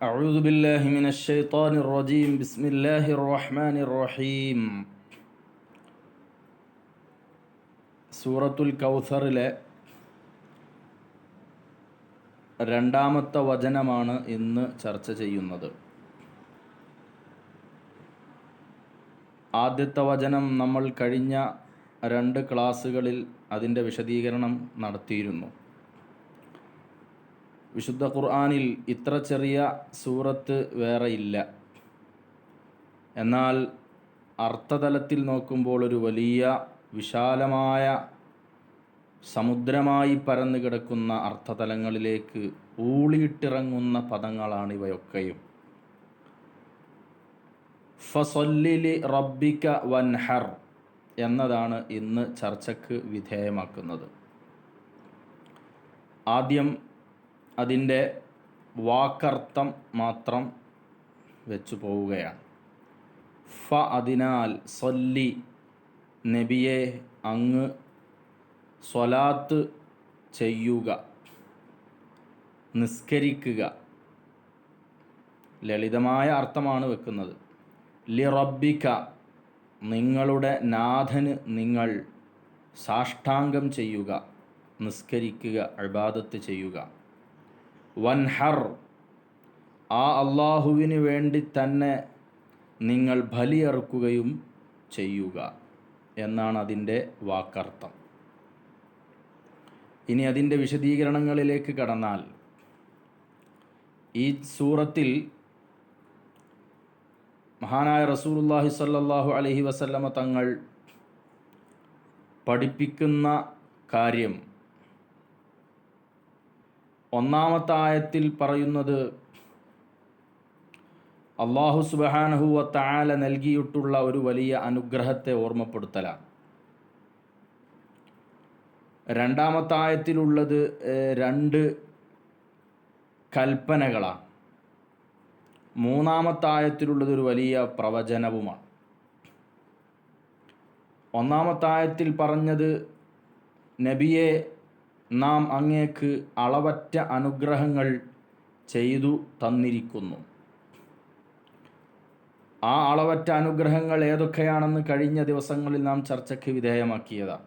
أعوذ بالله من الشيطان الرجيم بسم الله الرحمن الرحيم സൂറത്തുൽ കൗസറിലെ രണ്ടാമത്തെ വചനമാണ് ഇന്ന് ചർച്ച ചെയ്യുന്നത് ആദ്യത്തെ വചനം നമ്മൾ കഴിഞ്ഞ രണ്ട് ക്ലാസ്സുകളിൽ അതിൻ്റെ വിശദീകരണം നടത്തിയിരുന്നു വിശുദ്ധ ഖുർആാനിൽ ഇത്ര ചെറിയ സൂറത്ത് വേറെ ഇല്ല. എന്നാൽ അർത്ഥതലത്തിൽ നോക്കുമ്പോൾ ഒരു വലിയ വിശാലമായ സമുദ്രമായി പരന്നു കിടക്കുന്ന അർത്ഥതലങ്ങളിലേക്ക് ഊളിയിട്ടിറങ്ങുന്ന പദങ്ങളാണ് ഇവയൊക്കെയും. ഫസൊല്ലിലി റബ്ബിക വൻഹർ എന്നതാണ് ഇന്ന് ചർച്ചയ്ക്ക് വിധേയമാക്കുന്നത്. ആദ്യം അതിന്റെ വാക്കർത്ഥം മാത്രം വെച്ചു പോവുകയാണ്. ഫ അതിനാൽ സൊല്ലി നബിയെ അങ്ങ് സ്വലാത്ത് ചെയ്യുക നിസ്കരിക്കുക. ലളിതമായ അർത്ഥമാണ് വെക്കുന്നത്. ലിറബിക്ക നിങ്ങളുടെ നാഥന് നിങ്ങൾ സാഷ്ടാംഗം ചെയ്യുക നിസ്കരിക്കുക അബാദത്ത് ചെയ്യുക. വൻഹർ. ആ അള്ളാഹുവിന് വേണ്ടി തന്നെ നിങ്ങൾ ബലിയറുക്കുകയും ചെയ്യുക എന്നാണ് അതിന്റെ വാക്കർത്ഥം. ഇനി അതിന്റെ വിശദീകരണങ്ങളിലേക്ക് കടന്നാൽ ഈ സൂറത്തിൽ മഹാനായ റസൂലുല്ലാഹി സല്ലാഹു അലഹി വസല്ലമ തങ്ങൾ പഠിപ്പിക്കുന്ന കാര്യം ഒന്നാമത്തെ ആയത്തിൽ പറയുന്നത് അള്ളാഹു സുബഹാനഹുവ താല നൽകിയിട്ടുള്ള ഒരു വലിയ അനുഗ്രഹത്തെ ഓർമ്മപ്പെടുത്തലാണ്. രണ്ടാമത്തെ ആയത്തിലുള്ളത് രണ്ട് കൽപ്പനകളാണ്. മൂന്നാമത്തെ ആയത്തിലുള്ളത് ഒരു വലിയ പ്രവചനവുമാണ്. ഒന്നാമത്തായത്തിൽ പറഞ്ഞത് നബിയെ നാം അങ്ങേക്ക് അളവറ്റ അനുഗ്രഹങ്ങൾ ചെയ്തു തന്നിരിക്കുന്നു. ആ അളവറ്റ അനുഗ്രഹങ്ങൾ ഏതൊക്കെയാണെന്ന് കഴിഞ്ഞ ദിവസങ്ങളിൽ നാം ചർച്ചയ്ക്ക് വിധേയമാക്കിയതാണ്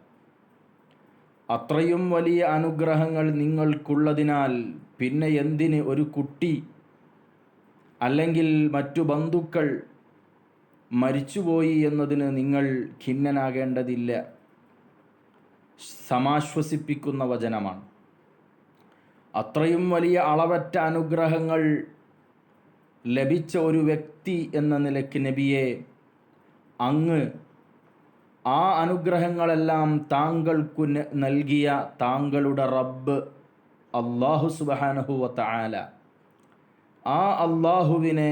അത്രയും വലിയ അനുഗ്രഹങ്ങൾ നിങ്ങൾക്കുള്ളതിനാൽ പിന്നെ എന്തിന് ഒരു കുട്ടി അല്ലെങ്കിൽ മറ്റു ബന്ധുക്കൾ മരിച്ചുപോയി എന്നതിന് നിങ്ങൾ ഖിന്നനാകേണ്ടതില്ല. സമാശ്വസിപ്പിക്കുന്ന വചനമാണ്. അത്രയും വലിയ അളവറ്റ അനുഗ്രഹങ്ങൾ ലഭിച്ച ഒരു വ്യക്തി എന്ന നിലയ്ക്ക് നബിയെ അങ്ങ് ആ അനുഗ്രഹങ്ങളെല്ലാം താങ്കൾക്കു നൽകിയ താങ്കളുടെ റബ്ബ് അള്ളാഹു സുബാനഹുവത്ത ആല ആ അള്ളാഹുവിനെ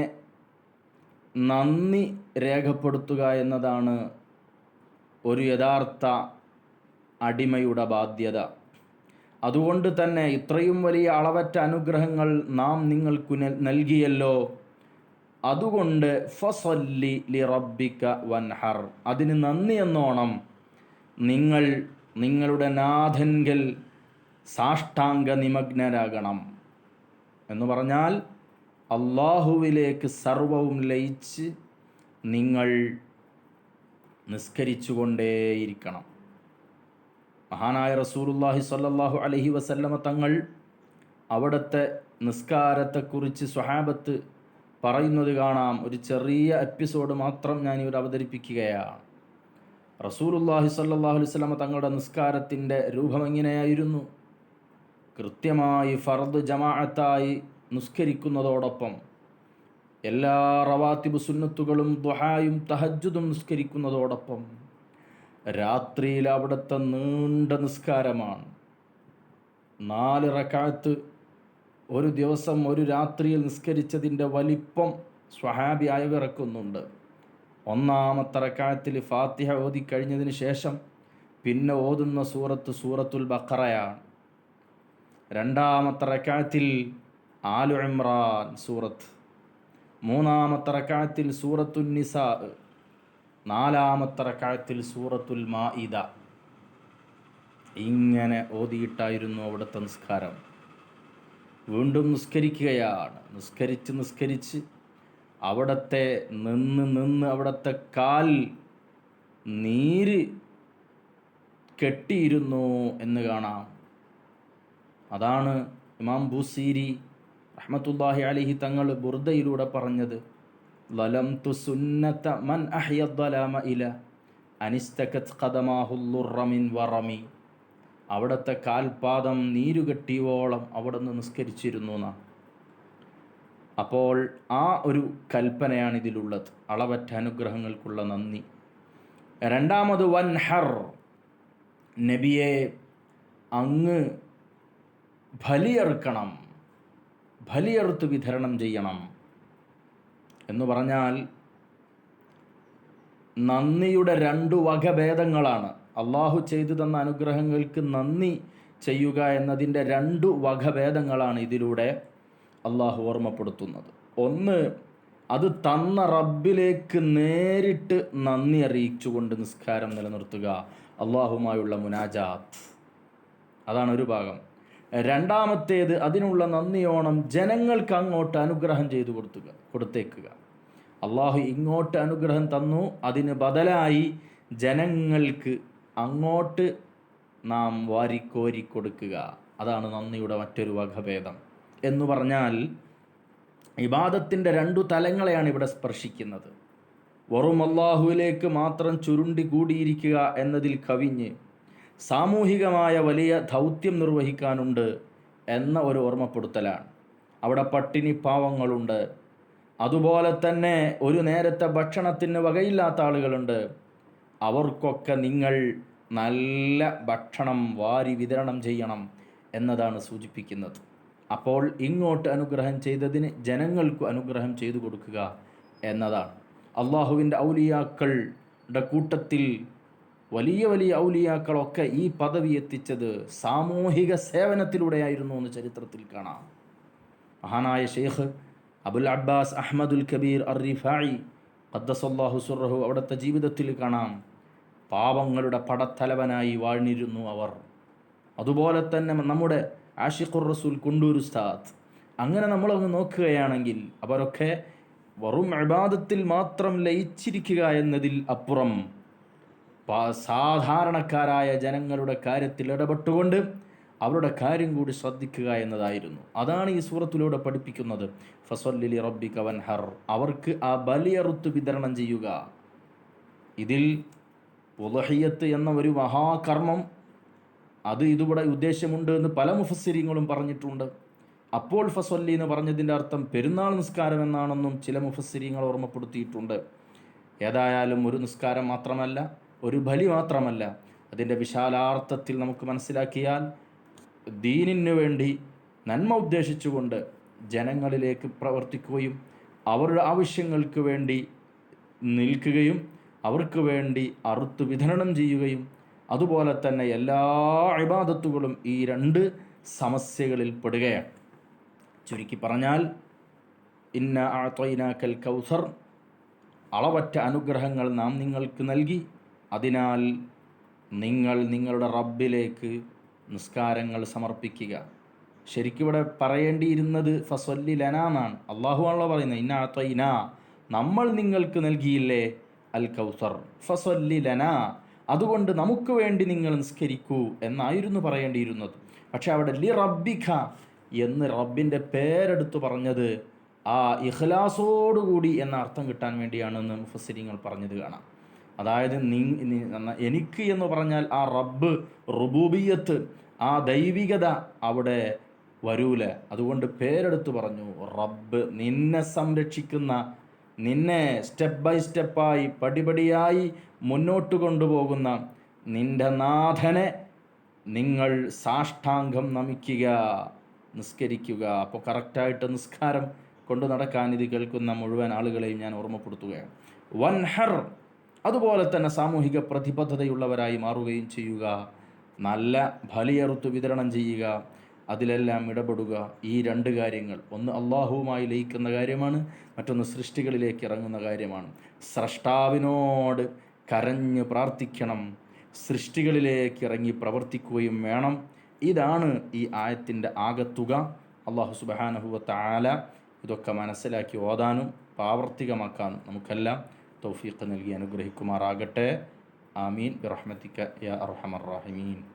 നന്ദി രേഖപ്പെടുത്തുക എന്നതാണ് ഒരു യഥാർത്ഥ അടിമയുടെ ബാധ്യത. അതുകൊണ്ട് തന്നെ ഇത്രയും വലിയ അളവറ്റ അനുഗ്രഹങ്ങൾ നാം നിങ്ങൾക്ക് നൽകിയല്ലോ. അതുകൊണ്ട് ഫസല്ലി ലി റബ്ബിക്ക വൻഹർ. അതിന് നന്ദി എന്നോണം. നിങ്ങൾ നിങ്ങളുടെ നാഥൻകൽ സാഷ്ടാംഗ നിമഗ്നരാകണം. എന്ന് പറഞ്ഞാൽ അള്ളാഹുവിലേക്ക് സർവവും ലയിച്ച് നിങ്ങൾ നിസ്കരിച്ചുകൊണ്ടേയിരിക്കണം. മഹാനായ റസൂലുല്ലാഹി സ്വല്ലല്ലാഹു അലഹി വസല്ലമ തങ്ങൾ അവിടുത്തെ നിസ്കാരത്തെക്കുറിച്ച് സ്വഹാബത്ത് പറയുന്നത് കാണാം. ഒരു ചെറിയ എപ്പിസോഡ് മാത്രം ഞാൻ ഇവിടെ അവതരിപ്പിക്കുകയാണ് റസൂലുല്ലാഹി സല്ലാഹു സ്വലമ തങ്ങളുടെ നിസ്കാരത്തിന്റെ രൂപം എങ്ങനെയായിരുന്നു? കൃത്യമായി ഫർദ് ജമാഅത്തായി നിസ്കരിക്കുന്നതോടൊപ്പം എല്ലാ റവാത്തിബ് സുന്നത്തുകളും ദുഹായും തഹജുദും നിസ്കരിക്കുന്നതോടൊപ്പം രാത്രിയിൽ അവിടുത്തെ നീണ്ട നിസ്കാരമാണ്. നാല് റക്കാത്ത് ഒരു ദിവസം ഒരു രാത്രിയിൽ നിസ്കരിച്ചതിന്റെ വലിപ്പം സ്വഹാബി അയവിറക്കുന്നുണ്ട് ഒന്നാമത്തെ റക്കാത്തിൽ ഫാത്തിഹ ഓതി കഴിഞ്ഞതിന് ശേഷം പിന്നെ ഓതുന്ന സൂറത്ത് സൂറത്തുൽ ബക്കറയാണ് രണ്ടാമത്തെ റക്കാത്തിൽ ആലു ഇമ്രാൻ സൂറത്ത്. മൂന്നാമത്തെ റക്കാത്തിൽ സൂറത്തുൽ നിസാ നാലാമത്തെ റക്കാത്തിൽ സൂറത്തുൽ മാഇദ. ഇങ്ങനെ ഓതിയിട്ടായിരുന്നു അവിടുത്തെ നിസ്കാരം. വീണ്ടും നിസ്കരിക്കുകയാണ്. നിസ്കരിച്ച് നിസ്കരിച്ച് അവിടത്തെ നിന്ന് നിന്ന് അവിടത്തെ കാൽ നീര് കെട്ടിയിരുന്നു എന്ന് കാണാം. അതാണ് ഇമാം ബുസീരി റഹ്മത്തുല്ലാഹി അലിഹി തങ്ങൾ ബുർദയിലൂടെ പറഞ്ഞത്. ലലം തു സുന്നത്ത മൻ അഹ്യദ്ദലാമ ഇല അനിസ്തകത് ഖദമാഹുല്ലുറമിൻ വറമി. അവിടുത്തെ കാൽപാദം നീരുകെട്ടിയോളം അവിടെ നിന്ന് നിസ്കരിച്ചിരുന്നു എന്നാണ് അപ്പോൾ ആ ഒരു കൽപ്പനയാണ് ഇതിലുള്ളത് അളവറ്റ അനുഗ്രഹങ്ങൾക്കുള്ള നന്ദി. രണ്ടാമത് വൻ ഹർ നബിയെ അങ്ങ് ബലിയെറുക്കണം ബലിയെറുത്ത് വിതരണം ചെയ്യണം. എന്ന് പറഞ്ഞാൽ നന്ദിയുടെ രണ്ടു വകഭേദങ്ങളാണ്. അള്ളാഹു ചെയ്തു തന്ന അനുഗ്രഹങ്ങൾക്ക് നന്ദി ചെയ്യുക എന്നതിന്റെ രണ്ടു വകഭേദങ്ങളാണ് ഇതിലൂടെ അള്ളാഹു ഓർമ്മപ്പെടുത്തുന്നത്. ഒന്ന് അത് തന്ന റബ്ബിലേക്ക് നേരിട്ട് നന്ദി അറിയിച്ചുകൊണ്ട് നിസ്കാരം നിലനിർത്തുക. അള്ളാഹുമായുള്ള മുനാജാത്ത്. അതാണ് ഒരു ഭാഗം. രണ്ടാമത്തേത് അതിനുള്ള നന്ദിയോണം ജനങ്ങൾക്ക് അങ്ങോട്ട് അനുഗ്രഹം ചെയ്തു കൊടുത്തുക കൊടുത്തേക്കുക. അള്ളാഹു ഇങ്ങോട്ട് അനുഗ്രഹം തന്നു. അതിന് ബദലായി ജനങ്ങൾക്ക് അങ്ങോട്ട് നാം വാരിക്കോരി കൊടുക്കുക. അതാണ് നന്ദിയുടെ മറ്റൊരു വകഭേദം. എന്ന് പറഞ്ഞാൽ ഇബാദത്തിന്റെ രണ്ടു തലങ്ങളെയാണ് ഇവിടെ സ്പർശിക്കുന്നത്. വെറും അള്ളാഹുവിലേക്ക് മാത്രം ചുരുണ്ടി കൂടിയിരിക്കുക എന്നതിൽ കവിഞ്ഞ് സാമൂഹികമായ വലിയ ദൗത്യം നിർവഹിക്കാനുണ്ട് എന്ന ഒരു ഓർമ്മപ്പെടുത്തലാണ്. അവിടെ പട്ടിണി പാവങ്ങളുണ്ട്. അതുപോലെ തന്നെ ഒരു നേരത്തെ ഭക്ഷണത്തിന് വകയില്ലാത്ത ആളുകളുണ്ട്. അവർക്കൊക്കെ നിങ്ങൾ നല്ല ഭക്ഷണം വാരി വിതരണം ചെയ്യണം എന്നതാണ് സൂചിപ്പിക്കുന്നത്. അപ്പോൾ ഇങ്ങോട്ട് അനുഗ്രഹം ചെയ്തതിന് ജനങ്ങൾക്ക് അനുഗ്രഹം ചെയ്തു കൊടുക്കുക എന്നതാണ്. അള്ളാഹുവിന്റെ ഔലിയാക്കളുടെ കൂട്ടത്തിൽ വലിയ വലിയ ഔലിയാക്കളൊക്കെ ഈ പദവി എത്തിച്ചത് സാമൂഹിക സേവനത്തിലൂടെയായിരുന്നു എന്ന് ചരിത്രത്തിൽ കാണാം. മഹാനായ Sheikh Abul Abbas അഹമ്മദുൽ Kabir ar Rifai ഖദ്ദസല്ലാഹു സുറഹു അവിടുത്തെ ജീവിതത്തിൽ കാണാം. പാപങ്ങളുടെ പടത്തലവനായി വാഴ്ന്നിരുന്നു അവർ. അതുപോലെ തന്നെ നമ്മുടെ ആഷിഖുർ റസൂൽ കുണ്ടൂർ ഉസ്താദ്. അങ്ങനെ നമ്മളൊന്ന് നോക്കുകയാണെങ്കിൽ അവരൊക്കെ വെറും അബാദത്തിൽ മാത്രം ലയിച്ചിരിക്കുക എന്നതിൽ അപ്പുറം സാധാരണക്കാരായ ജനങ്ങളുടെ കാര്യത്തിൽ ഇടപെട്ടുകൊണ്ട് അവരുടെ കാര്യം കൂടി ശ്രദ്ധിക്കുക എന്നതായിരുന്നു. അതാണ് ഈ സൂറത്തിലൂടെ പഠിപ്പിക്കുന്നത്. ഫസല്ലി റബ്ബി കവൻ ഹർ അവർക്ക് ആ ബലിയറുത്ത് വിതരണം ചെയ്യുക. ഇതിൽ ഉലഹിയത്ത് എന്ന ഒരു മഹാകർമ്മം അത് ഇതിവിടെ ഉദ്ദേശമുണ്ട് എന്ന് പല മുഫസ്സിരിങ്ങളും പറഞ്ഞിട്ടുണ്ട്. അപ്പോൾ ഫസ്വല്ലി എന്ന് പറഞ്ഞതിന്റെ അർത്ഥം പെരുന്നാൾ നിസ്കാരം എന്നാണെന്നും ചില മുഫസ്സിരിങ്ങൾ ഓർമ്മപ്പെടുത്തിയിട്ടുണ്ട്. ഏതായാലും ഒരു നിസ്കാരം മാത്രമല്ല ഒരു ബലി മാത്രമല്ല അതിന്റെ വിശാലാർത്ഥത്തിൽ നമുക്ക് മനസ്സിലാക്കിയാൽ ദീനിന് വേണ്ടി നന്മ ഉദ്ദേശിച്ചുകൊണ്ട് ജനങ്ങളിലേക്ക് പ്രവർത്തിക്കുകയും അവരുടെ ആവശ്യങ്ങൾക്ക് വേണ്ടി നിൽക്കുകയും അവർക്ക് വേണ്ടി അറുത്ത് വിതരണം ചെയ്യുകയും അതുപോലെ തന്നെ എല്ലാ അഭിബാധത്തുകളും ഈ രണ്ട് സമസ്യകളിൽ പെടുകയാണ്. ചുരുക്കി പറഞ്ഞാൽ ഇന്ന ആത്വൈനാക്കൽ കൗസർ അളവറ്റ അനുഗ്രഹങ്ങൾ നാം നിങ്ങൾക്ക് നൽകി അതിനാൽ നിങ്ങൾ നിങ്ങളുടെ റബ്ബിലേക്ക് നിസ്കാരങ്ങൾ സമർപ്പിക്കുക. ശരിക്കും ഇവിടെ പറയേണ്ടിയിരുന്നത് ഫസ്വല്ലി ലനാന്നാണ് അള്ളാഹു ആണല്ലോ പറയുന്നത് ഇന്ന ഇന നമ്മൾ നിങ്ങൾക്ക് നൽകിയില്ലേ അൽ കൗസർ ഫസ്വല്ലി ലന. അതുകൊണ്ട് നമുക്ക് വേണ്ടി നിങ്ങൾ നിസ്കരിക്കൂ എന്നായിരുന്നു പറയേണ്ടിയിരുന്നത്. പക്ഷെ അവിടെ ലി റബ്ബിഖ എന്ന് റബ്ബിന്റെ പേരെടുത്ത് പറഞ്ഞത് ആ ഇഖ്ലാസോടുകൂടി എന്ന അർത്ഥം കിട്ടാൻ വേണ്ടിയാണെന്ന് മുഫസ്സിരിങ്ങൾ പറഞ്ഞത് കാണാം. അതായത് നീ എനിക്ക് എന്ന് പറഞ്ഞാൽ ആ റബ്ബ് റുബൂബിയത്ത് ആ ദൈവികത അവിടെ വരൂല. അതുകൊണ്ട് പേരെടുത്ത് പറഞ്ഞു റബ്ബ് നിന്നെ സംരക്ഷിക്കുന്ന നിന്നെ സ്റ്റെപ്പ് ബൈ സ്റ്റെപ്പായി പടിപടിയായി മുന്നോട്ട് കൊണ്ടുപോകുന്ന നിന്റെ നാഥനെ നിങ്ങൾ സാഷ്ടാംഗം നമിക്കുക നിസ്കരിക്കുക. അപ്പോൾ കറക്റ്റായിട്ട് നിസ്കാരം കൊണ്ടു നടക്കാൻ ഇത് കേൾക്കുന്ന മുഴുവൻ ആളുകളെയും ഞാൻ ഓർമ്മപ്പെടുത്തുകയാണ്. വൻഹർ അതുപോലെ തന്നെ സാമൂഹിക പ്രതിബദ്ധതയുള്ളവരായി മാറുകയും ചെയ്യുക. നല്ല ബലിയറുത്ത് വിതരണം ചെയ്യുക. അതിലെല്ലാം ഇടപെടുക. ഈ രണ്ട് കാര്യങ്ങൾ. ഒന്ന് അള്ളാഹുവുമായി ലയിക്കുന്ന കാര്യമാണ്. മറ്റൊന്ന് സൃഷ്ടികളിലേക്ക് ഇറങ്ങുന്ന കാര്യമാണ്. സ്രഷ്ടാവിനോട് കരഞ്ഞ് പ്രാർത്ഥിക്കണം. സൃഷ്ടികളിലേക്ക് ഇറങ്ങി പ്രവർത്തിക്കുകയും വേണം. ഇതാണ് ഈ ആയത്തിന്റെ ആകത്തുക. അള്ളാഹു സുബാനഹുവത്ത് ആല ഇതൊക്കെ മനസ്സിലാക്കി ഓതാനും പ്രാവർത്തികമാക്കാനും നമുക്കെല്ലാം തൗഫീഖ് നൽകി അനുഗ്രഹിക്കുമാറാകട്ടെ. ആമീൻ. ബിറഹ്മത്തിക്ക യാ അർഹമർ റാഹിമീൻ.